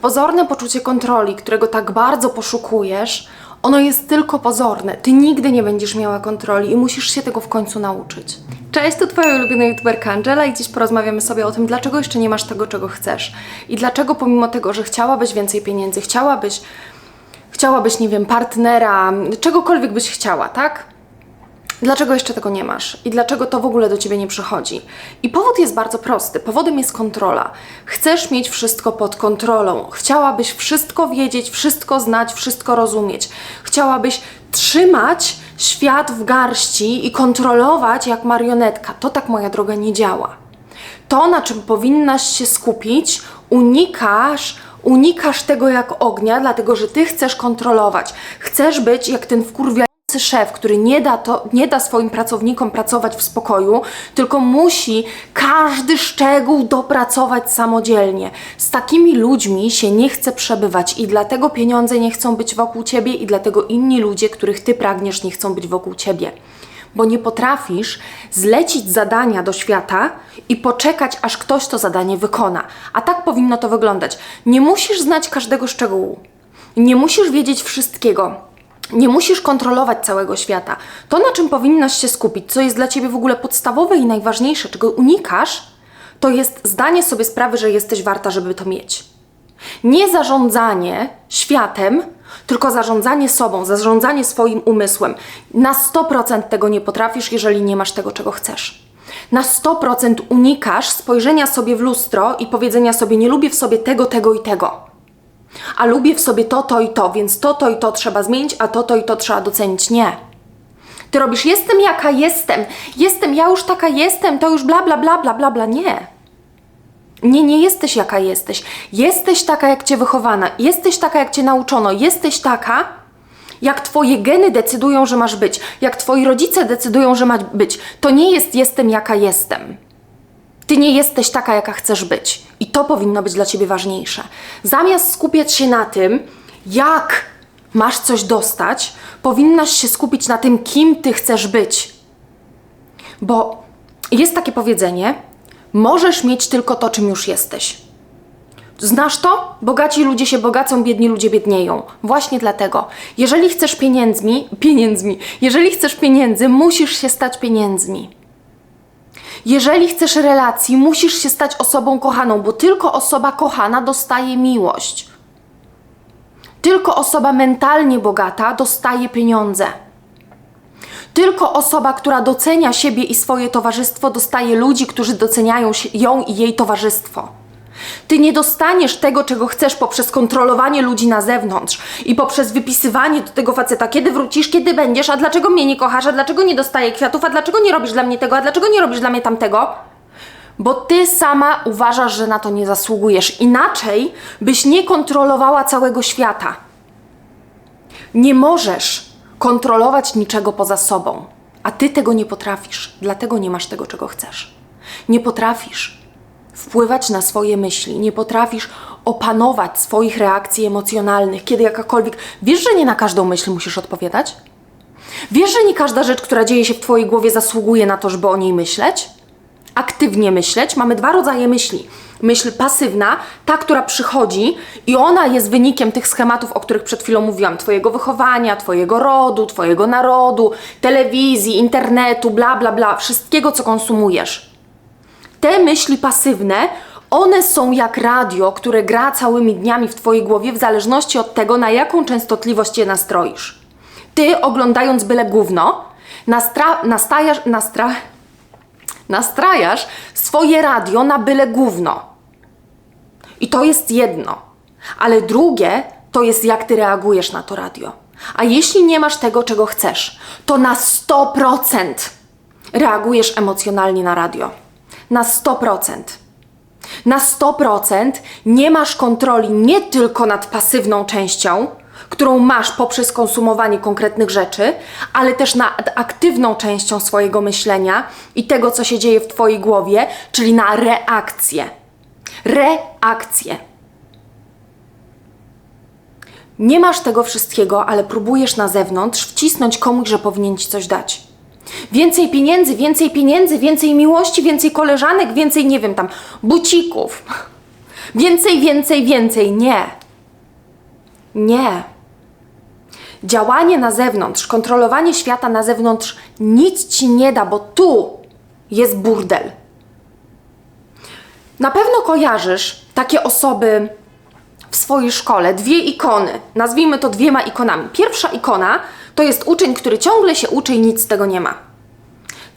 pozorne poczucie kontroli, którego tak bardzo poszukujesz, ono jest tylko pozorne. Ty nigdy nie będziesz miała kontroli i musisz się tego w końcu nauczyć. Cześć, to Twoja ulubiona youtuberka Angela i dziś porozmawiamy sobie o tym, dlaczego jeszcze nie masz tego, czego chcesz. I dlaczego pomimo tego, że chciałabyś więcej pieniędzy, chciałabyś, chciałabyś, nie wiem, partnera, czegokolwiek byś chciała, tak? Dlaczego jeszcze tego nie masz? I dlaczego to w ogóle do ciebie nie przychodzi? I powód jest bardzo prosty. Powodem jest kontrola. Chcesz mieć wszystko pod kontrolą. Chciałabyś wszystko wiedzieć, wszystko znać, wszystko rozumieć. Chciałabyś trzymać świat w garści i kontrolować jak marionetka. To tak, moja droga, nie działa. To, na czym powinnaś się skupić, unikasz unikasz tego jak ognia, dlatego że ty chcesz kontrolować. Chcesz być jak ten wkurwia szef, który nie da, to, nie da swoim pracownikom pracować w spokoju, tylko musi każdy szczegół dopracować samodzielnie. Z takimi ludźmi się nie chce przebywać i dlatego pieniądze nie chcą być wokół ciebie i dlatego inni ludzie, których ty pragniesz, nie chcą być wokół ciebie. Bo nie potrafisz zlecić zadania do świata i poczekać, aż ktoś to zadanie wykona. A tak powinno to wyglądać. Nie musisz znać każdego szczegółu. Nie musisz wiedzieć wszystkiego nie musisz kontrolować całego świata. To, na czym powinnaś się skupić, co jest dla ciebie w ogóle podstawowe i najważniejsze, czego unikasz, to jest zdanie sobie sprawy, że jesteś warta, żeby to mieć. Nie zarządzanie światem, tylko zarządzanie sobą, zarządzanie swoim umysłem. Na 100% tego nie potrafisz, jeżeli nie masz tego, czego chcesz. Na 100% unikasz spojrzenia sobie w lustro i powiedzenia sobie: Nie lubię w sobie tego, tego i tego a lubię w sobie to, to i to, więc to, to i to trzeba zmienić, a to, to i to trzeba docenić. Nie. Ty robisz, jestem jaka jestem, jestem, ja już taka jestem, to już bla, bla, bla, bla, bla, bla. Nie. Nie, nie jesteś jaka jesteś. Jesteś taka, jak cię wychowano, jesteś taka, jak cię nauczono, jesteś taka, jak twoje geny decydują, że masz być, jak twoi rodzice decydują, że masz być. To nie jest jestem jaka jestem. Ty nie jesteś taka, jaka chcesz być. I to powinno być dla ciebie ważniejsze. Zamiast skupiać się na tym, jak masz coś dostać, powinnaś się skupić na tym, kim ty chcesz być. Bo jest takie powiedzenie: możesz mieć tylko to, czym już jesteś. Znasz to? Bogaci ludzie się bogacą, biedni ludzie biednieją. Właśnie dlatego. Jeżeli chcesz pieniędzmi, pieniędzmi, jeżeli chcesz pieniędzy, musisz się stać pieniędzmi. Jeżeli chcesz relacji, musisz się stać osobą kochaną, bo tylko osoba kochana dostaje miłość. Tylko osoba mentalnie bogata dostaje pieniądze. Tylko osoba, która docenia siebie i swoje towarzystwo, dostaje ludzi, którzy doceniają ją i jej towarzystwo. Ty nie dostaniesz tego, czego chcesz poprzez kontrolowanie ludzi na zewnątrz i poprzez wypisywanie do tego faceta, kiedy wrócisz, kiedy będziesz, a dlaczego mnie nie kochasz, a dlaczego nie dostaję kwiatów, a dlaczego nie robisz dla mnie tego, a dlaczego nie robisz dla mnie tamtego. Bo ty sama uważasz, że na to nie zasługujesz. Inaczej byś nie kontrolowała całego świata. Nie możesz kontrolować niczego poza sobą, a ty tego nie potrafisz, dlatego nie masz tego, czego chcesz. Nie potrafisz wpływać na swoje myśli, nie potrafisz opanować swoich reakcji emocjonalnych, kiedy jakakolwiek. Wiesz, że nie na każdą myśl musisz odpowiadać? Wiesz, że nie każda rzecz, która dzieje się w Twojej głowie, zasługuje na to, żeby o niej myśleć? Aktywnie myśleć. Mamy dwa rodzaje myśli. Myśl pasywna, ta, która przychodzi i ona jest wynikiem tych schematów, o których przed chwilą mówiłam: Twojego wychowania, Twojego rodu, Twojego narodu, telewizji, internetu, bla, bla, bla, wszystkiego, co konsumujesz te myśli pasywne, one są jak radio, które gra całymi dniami w Twojej głowie w zależności od tego, na jaką częstotliwość je nastroisz. Ty, oglądając byle gówno, nastra, nastajasz, nastra, nastrajasz swoje radio na byle gówno. I to jest jedno. Ale drugie to jest jak Ty reagujesz na to radio. A jeśli nie masz tego, czego chcesz, to na 100% reagujesz emocjonalnie na radio na 100%. Na 100% nie masz kontroli nie tylko nad pasywną częścią, którą masz poprzez konsumowanie konkretnych rzeczy, ale też nad aktywną częścią swojego myślenia i tego, co się dzieje w Twojej głowie, czyli na reakcję. Reakcję. Nie masz tego wszystkiego, ale próbujesz na zewnątrz wcisnąć komuś, że powinien ci coś dać. Więcej pieniędzy, więcej pieniędzy, więcej miłości, więcej koleżanek, więcej, nie wiem, tam, bucików. Więcej, więcej, więcej. Nie. Nie. Działanie na zewnątrz, kontrolowanie świata na zewnątrz nic ci nie da, bo tu jest burdel. Na pewno kojarzysz takie osoby w swojej szkole, dwie ikony. Nazwijmy to dwiema ikonami. Pierwsza ikona to jest uczeń, który ciągle się uczy i nic z tego nie ma.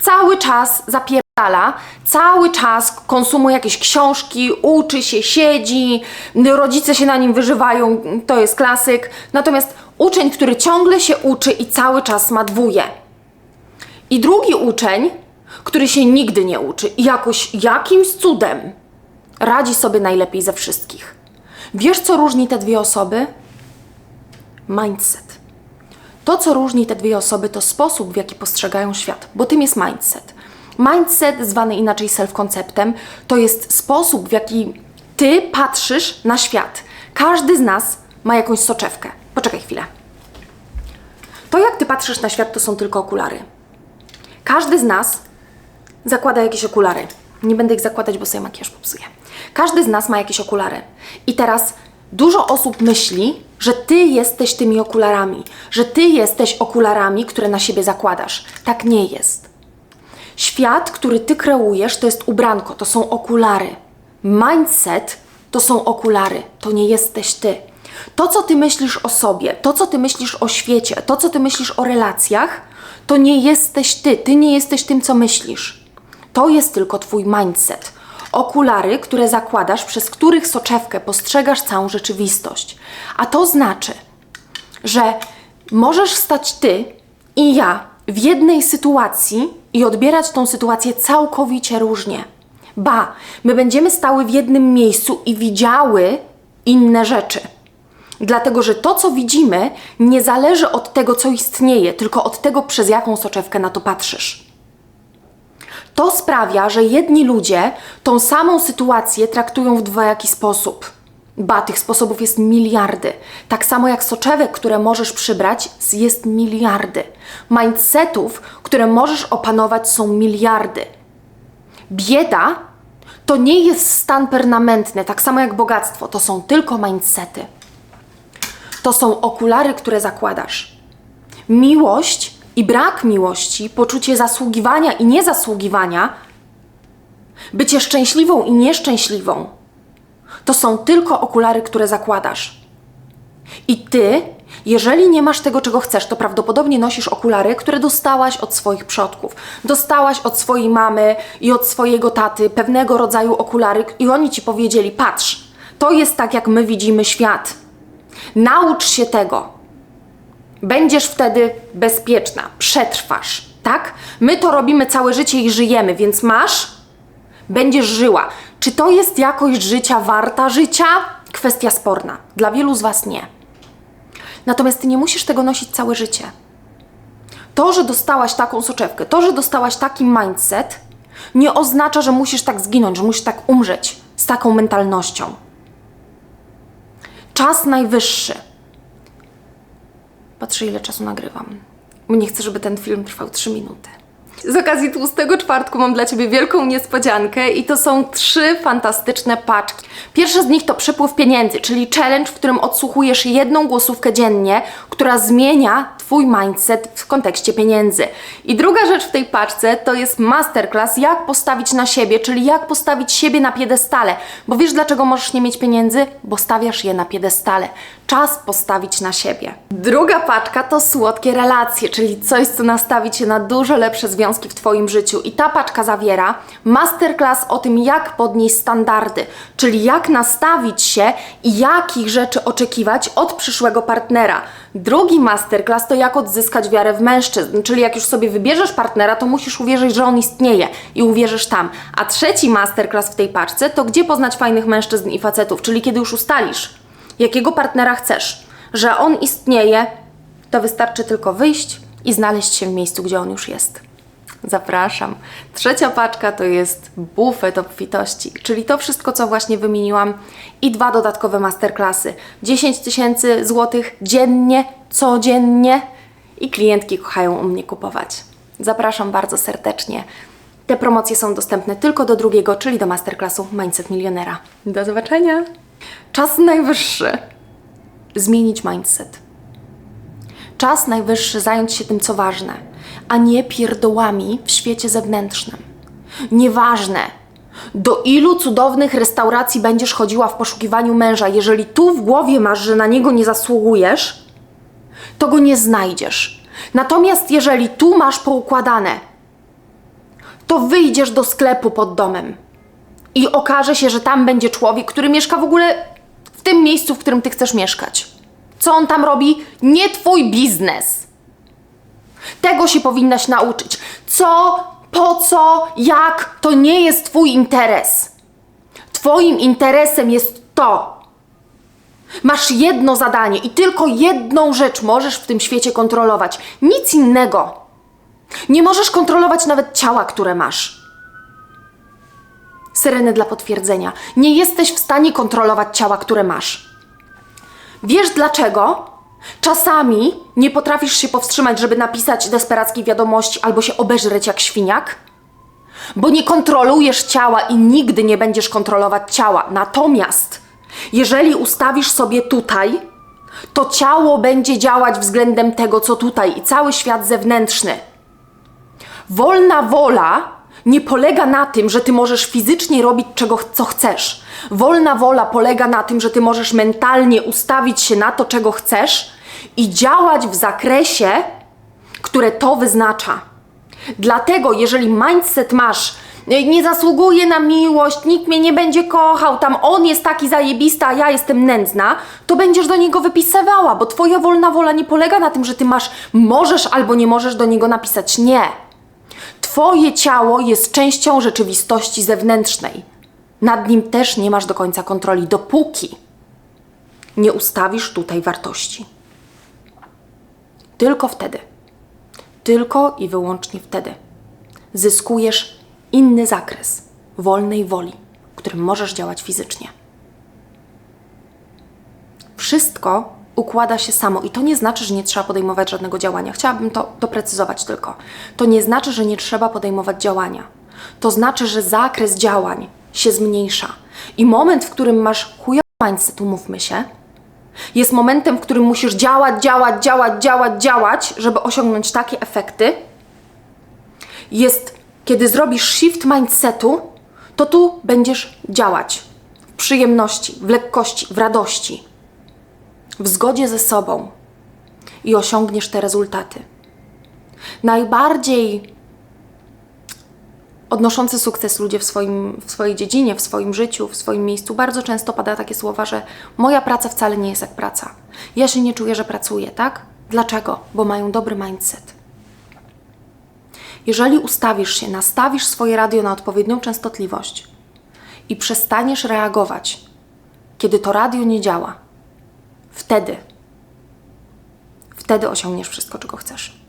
Cały czas zapierdala, cały czas konsumuje jakieś książki, uczy się, siedzi, rodzice się na nim wyżywają, to jest klasyk. Natomiast uczeń, który ciągle się uczy i cały czas ma dwóje. I drugi uczeń, który się nigdy nie uczy i jakoś jakimś cudem radzi sobie najlepiej ze wszystkich. Wiesz, co różni te dwie osoby? Mindset. To, co różni te dwie osoby, to sposób, w jaki postrzegają świat, bo tym jest mindset. Mindset, zwany inaczej self-konceptem, to jest sposób, w jaki ty patrzysz na świat. Każdy z nas ma jakąś soczewkę. Poczekaj chwilę. To, jak ty patrzysz na świat, to są tylko okulary. Każdy z nas zakłada jakieś okulary. Nie będę ich zakładać, bo sobie makijaż popsuję. Każdy z nas ma jakieś okulary. I teraz dużo osób myśli, że ty jesteś tymi okularami, że ty jesteś okularami, które na siebie zakładasz. Tak nie jest. Świat, który ty kreujesz, to jest ubranko, to są okulary. Mindset to są okulary, to nie jesteś ty. To, co ty myślisz o sobie, to, co ty myślisz o świecie, to, co ty myślisz o relacjach, to nie jesteś ty. Ty nie jesteś tym, co myślisz. To jest tylko twój mindset. Okulary, które zakładasz, przez których soczewkę postrzegasz całą rzeczywistość. A to znaczy, że możesz stać ty i ja w jednej sytuacji i odbierać tą sytuację całkowicie różnie. Ba, my będziemy stały w jednym miejscu i widziały inne rzeczy. Dlatego, że to, co widzimy, nie zależy od tego, co istnieje, tylko od tego, przez jaką soczewkę na to patrzysz. To sprawia, że jedni ludzie tą samą sytuację traktują w dwojaki sposób. Ba, tych sposobów jest miliardy. Tak samo jak soczewek, które możesz przybrać, jest miliardy. Mindsetów, które możesz opanować, są miliardy. Bieda to nie jest stan permanentny, tak samo jak bogactwo. To są tylko mindsety. To są okulary, które zakładasz. Miłość i brak miłości, poczucie zasługiwania i niezasługiwania, bycie szczęśliwą i nieszczęśliwą, to są tylko okulary, które zakładasz. I ty, jeżeli nie masz tego, czego chcesz, to prawdopodobnie nosisz okulary, które dostałaś od swoich przodków. Dostałaś od swojej mamy i od swojego taty pewnego rodzaju okulary, i oni ci powiedzieli: Patrz, to jest tak, jak my widzimy świat. Naucz się tego. Będziesz wtedy bezpieczna, przetrwasz, tak? My to robimy całe życie i żyjemy, więc masz, będziesz żyła. Czy to jest jakość życia warta życia? Kwestia sporna. Dla wielu z Was nie. Natomiast Ty nie musisz tego nosić całe życie. To, że dostałaś taką soczewkę, to, że dostałaś taki mindset, nie oznacza, że musisz tak zginąć, że musisz tak umrzeć z taką mentalnością. Czas najwyższy. Patrzę, ile czasu nagrywam. Nie chcę, żeby ten film trwał 3 minuty. Z okazji tłustego czwartku mam dla Ciebie wielką niespodziankę i to są trzy fantastyczne paczki. Pierwsza z nich to przepływ pieniędzy, czyli challenge, w którym odsłuchujesz jedną głosówkę dziennie, która zmienia Twój mindset w kontekście pieniędzy. I druga rzecz w tej paczce to jest masterclass, jak postawić na siebie, czyli jak postawić siebie na piedestale. Bo wiesz dlaczego możesz nie mieć pieniędzy? Bo stawiasz je na piedestale. Czas postawić na siebie. Druga paczka to słodkie relacje, czyli coś, co nastawi Cię na dużo lepsze związki w Twoim życiu. I ta paczka zawiera masterclass o tym, jak podnieść standardy, czyli jak nastawić się i jakich rzeczy oczekiwać od przyszłego partnera. Drugi masterclass to jak odzyskać wiarę w mężczyzn, czyli jak już sobie wybierzesz partnera, to musisz uwierzyć, że on istnieje i uwierzysz tam. A trzeci masterclass w tej paczce to gdzie poznać fajnych mężczyzn i facetów, czyli kiedy już ustalisz, jakiego partnera chcesz, że on istnieje, to wystarczy tylko wyjść i znaleźć się w miejscu, gdzie on już jest. Zapraszam. Trzecia paczka to jest bufet obfitości, czyli to wszystko, co właśnie wymieniłam i dwa dodatkowe masterclassy. 10 tysięcy złotych dziennie, codziennie i klientki kochają u mnie kupować. Zapraszam bardzo serdecznie. Te promocje są dostępne tylko do drugiego, czyli do masterclassu Mindset Milionera. Do zobaczenia! Czas najwyższy zmienić mindset. Czas najwyższy zająć się tym, co ważne, a nie pierdołami w świecie zewnętrznym. Nieważne, do ilu cudownych restauracji będziesz chodziła w poszukiwaniu męża, jeżeli tu w głowie masz, że na niego nie zasługujesz, to go nie znajdziesz. Natomiast jeżeli tu masz poukładane, to wyjdziesz do sklepu pod domem i okaże się, że tam będzie człowiek, który mieszka w ogóle w tym miejscu, w którym ty chcesz mieszkać. Co on tam robi? Nie twój biznes. Tego się powinnaś nauczyć. Co, po co, jak, to nie jest twój interes. Twoim interesem jest to. Masz jedno zadanie i tylko jedną rzecz możesz w tym świecie kontrolować. Nic innego. Nie możesz kontrolować nawet ciała, które masz. Syreny dla potwierdzenia. Nie jesteś w stanie kontrolować ciała, które masz. Wiesz dlaczego? Czasami nie potrafisz się powstrzymać, żeby napisać desperackiej wiadomości albo się obeżreć jak świniak? Bo nie kontrolujesz ciała i nigdy nie będziesz kontrolować ciała. Natomiast jeżeli ustawisz sobie tutaj, to ciało będzie działać względem tego, co tutaj i cały świat zewnętrzny. Wolna wola nie polega na tym, że ty możesz fizycznie robić czego, co chcesz. Wolna wola polega na tym, że ty możesz mentalnie ustawić się na to, czego chcesz i działać w zakresie, które to wyznacza. Dlatego, jeżeli mindset masz, "Nie- nie zasługuję na miłość, nikt mnie nie będzie kochał, tam on jest taki zajebista, a ja jestem nędzna, to będziesz do niego wypisywała, bo twoja wolna wola nie polega na tym, że ty masz, możesz albo nie możesz do niego napisać. Nie. Twoje ciało jest częścią rzeczywistości zewnętrznej. Nad nim też nie masz do końca kontroli, dopóki nie ustawisz tutaj wartości. Tylko wtedy, tylko i wyłącznie wtedy zyskujesz inny zakres wolnej woli, w którym możesz działać fizycznie. Wszystko układa się samo i to nie znaczy, że nie trzeba podejmować żadnego działania. Chciałabym to doprecyzować tylko. To nie znaczy, że nie trzeba podejmować działania. To znaczy, że zakres działań się zmniejsza. I moment, w którym masz chujowy mindset, umówmy się, jest momentem, w którym musisz działać, działać, działać, działać, działać, żeby osiągnąć takie efekty. Jest, kiedy zrobisz shift mindsetu, to tu będziesz działać w przyjemności, w lekkości, w radości w zgodzie ze sobą i osiągniesz te rezultaty. Najbardziej odnoszący sukces ludzie w, swoim, w swojej dziedzinie, w swoim życiu, w swoim miejscu, bardzo często pada takie słowa, że moja praca wcale nie jest jak praca. Ja się nie czuję, że pracuję, tak? Dlaczego? Bo mają dobry mindset. Jeżeli ustawisz się, nastawisz swoje radio na odpowiednią częstotliwość i przestaniesz reagować, kiedy to radio nie działa, wtedy, wtedy osiągniesz wszystko, czego chcesz.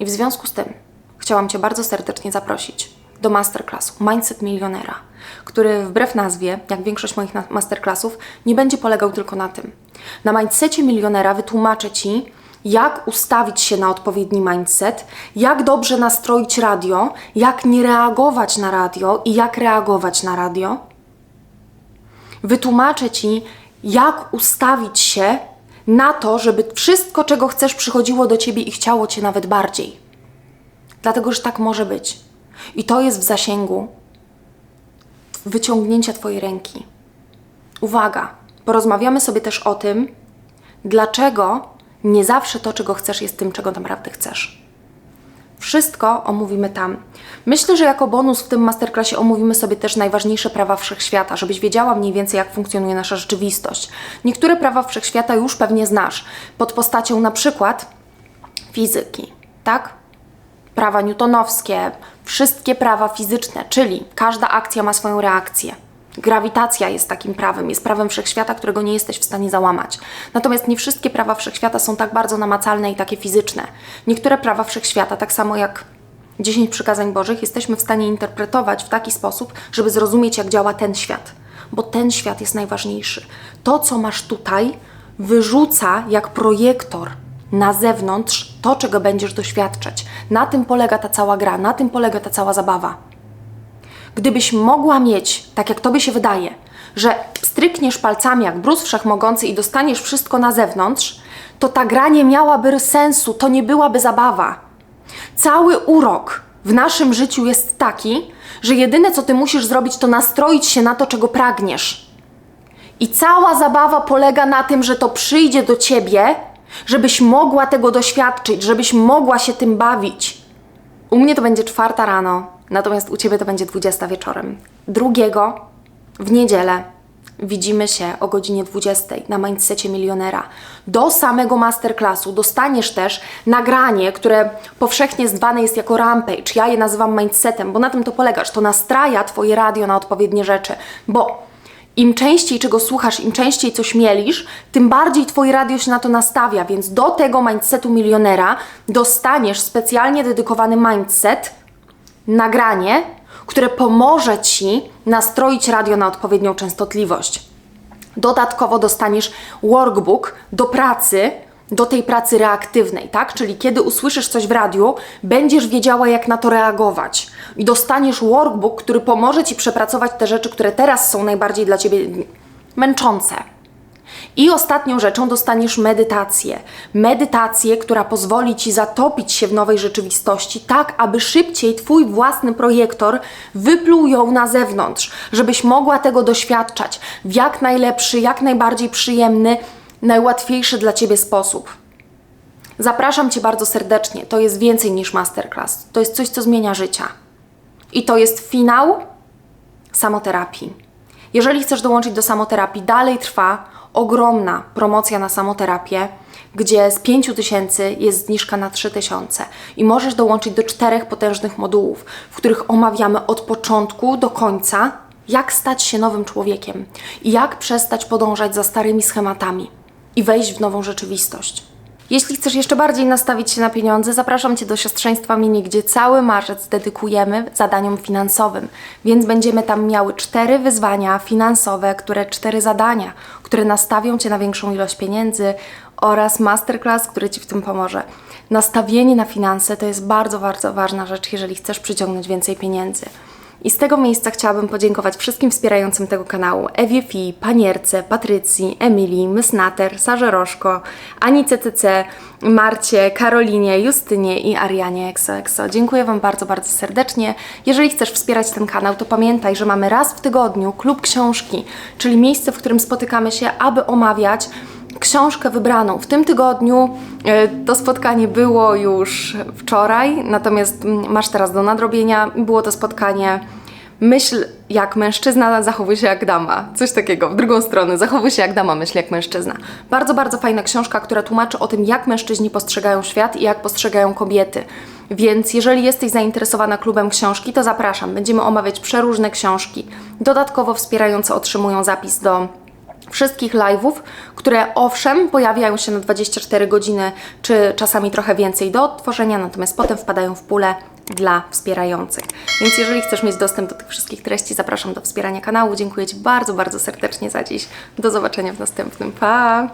I w związku z tym chciałam Cię bardzo serdecznie zaprosić do masterclassu Mindset Milionera, który wbrew nazwie, jak większość moich masterclassów, nie będzie polegał tylko na tym. Na mindsetie milionera wytłumaczę Ci, jak ustawić się na odpowiedni mindset, jak dobrze nastroić radio, jak nie reagować na radio i jak reagować na radio wytłumaczę Ci, jak ustawić się na to, żeby wszystko, czego chcesz, przychodziło do Ciebie i chciało Cię nawet bardziej. Dlatego, że tak może być. I to jest w zasięgu wyciągnięcia Twojej ręki. Uwaga, porozmawiamy sobie też o tym, dlaczego nie zawsze to, czego chcesz, jest tym, czego naprawdę chcesz. Wszystko omówimy tam. Myślę, że jako bonus w tym masterclassie omówimy sobie też najważniejsze prawa wszechświata, żebyś wiedziała mniej więcej, jak funkcjonuje nasza rzeczywistość. Niektóre prawa wszechświata już pewnie znasz, pod postacią na przykład fizyki, tak? Prawa newtonowskie, wszystkie prawa fizyczne, czyli każda akcja ma swoją reakcję. Grawitacja jest takim prawem, jest prawem wszechświata, którego nie jesteś w stanie załamać. Natomiast nie wszystkie prawa wszechświata są tak bardzo namacalne i takie fizyczne. Niektóre prawa wszechświata, tak samo jak 10 przykazań Bożych, jesteśmy w stanie interpretować w taki sposób, żeby zrozumieć, jak działa ten świat. Bo ten świat jest najważniejszy. To, co masz tutaj, wyrzuca jak projektor na zewnątrz to, czego będziesz doświadczać. Na tym polega ta cała gra, na tym polega ta cała zabawa. Gdybyś mogła mieć, tak jak tobie się wydaje, że strykniesz palcami jak brus wszechmogący i dostaniesz wszystko na zewnątrz, to ta gra nie miałaby sensu, to nie byłaby zabawa. Cały urok w naszym życiu jest taki, że jedyne co ty musisz zrobić, to nastroić się na to, czego pragniesz. I cała zabawa polega na tym, że to przyjdzie do ciebie, żebyś mogła tego doświadczyć, żebyś mogła się tym bawić. U mnie to będzie czwarta rano, natomiast u ciebie to będzie 20 wieczorem. Drugiego w niedzielę widzimy się o godzinie 20 na Mindsecie Milionera. Do samego masterclassu dostaniesz też nagranie, które powszechnie zwane jest jako rampage. Ja je nazywam mindsetem, bo na tym to polegasz. To nastraja Twoje radio na odpowiednie rzeczy, bo im częściej czego słuchasz, im częściej coś mielisz, tym bardziej Twoje radio się na to nastawia, więc do tego mindsetu milionera dostaniesz specjalnie dedykowany mindset, nagranie, które pomoże Ci nastroić radio na odpowiednią częstotliwość. Dodatkowo dostaniesz workbook do pracy, do tej pracy reaktywnej, tak? Czyli kiedy usłyszysz coś w radiu, będziesz wiedziała, jak na to reagować. I dostaniesz workbook, który pomoże Ci przepracować te rzeczy, które teraz są najbardziej dla Ciebie męczące. I ostatnią rzeczą dostaniesz medytację. Medytację, która pozwoli ci zatopić się w nowej rzeczywistości, tak aby szybciej twój własny projektor wypluł ją na zewnątrz, żebyś mogła tego doświadczać w jak najlepszy, jak najbardziej przyjemny, najłatwiejszy dla ciebie sposób. Zapraszam cię bardzo serdecznie. To jest więcej niż masterclass. To jest coś, co zmienia życia. I to jest finał samoterapii. Jeżeli chcesz dołączyć do samoterapii, dalej trwa ogromna promocja na samoterapię, gdzie z 5 tysięcy jest zniżka na 3 tysiące i możesz dołączyć do czterech potężnych modułów, w których omawiamy od początku do końca, jak stać się nowym człowiekiem i jak przestać podążać za starymi schematami i wejść w nową rzeczywistość. Jeśli chcesz jeszcze bardziej nastawić się na pieniądze, zapraszam Cię do siostrzeństwa mini, gdzie cały marzec dedykujemy zadaniom finansowym. Więc będziemy tam miały cztery wyzwania finansowe, które cztery zadania, które nastawią Cię na większą ilość pieniędzy oraz masterclass, który Ci w tym pomoże. Nastawienie na finanse to jest bardzo, bardzo ważna rzecz, jeżeli chcesz przyciągnąć więcej pieniędzy. I z tego miejsca chciałabym podziękować wszystkim wspierającym tego kanału. Ewie Fi, Panierce, Patrycji, Emilii, Mysnater, Sarze Rożko, Ani CCC, Marcie, Karolinie, Justynie i Arianie XOXO. Dziękuję Wam bardzo, bardzo serdecznie. Jeżeli chcesz wspierać ten kanał, to pamiętaj, że mamy raz w tygodniu klub książki, czyli miejsce, w którym spotykamy się, aby omawiać książkę wybraną. W tym tygodniu e, to spotkanie było już wczoraj, natomiast mm, masz teraz do nadrobienia. Było to spotkanie Myśl jak mężczyzna, zachowuj się jak dama. Coś takiego, w drugą stronę, zachowuj się jak dama, myśl jak mężczyzna. Bardzo, bardzo fajna książka, która tłumaczy o tym, jak mężczyźni postrzegają świat i jak postrzegają kobiety. Więc jeżeli jesteś zainteresowana klubem książki, to zapraszam. Będziemy omawiać przeróżne książki. Dodatkowo wspierające otrzymują zapis do wszystkich live'ów, które owszem pojawiają się na 24 godziny, czy czasami trochę więcej do odtworzenia, natomiast potem wpadają w pulę dla wspierających. Więc jeżeli chcesz mieć dostęp do tych wszystkich treści, zapraszam do wspierania kanału. Dziękuję Ci bardzo, bardzo serdecznie za dziś. Do zobaczenia w następnym. Pa!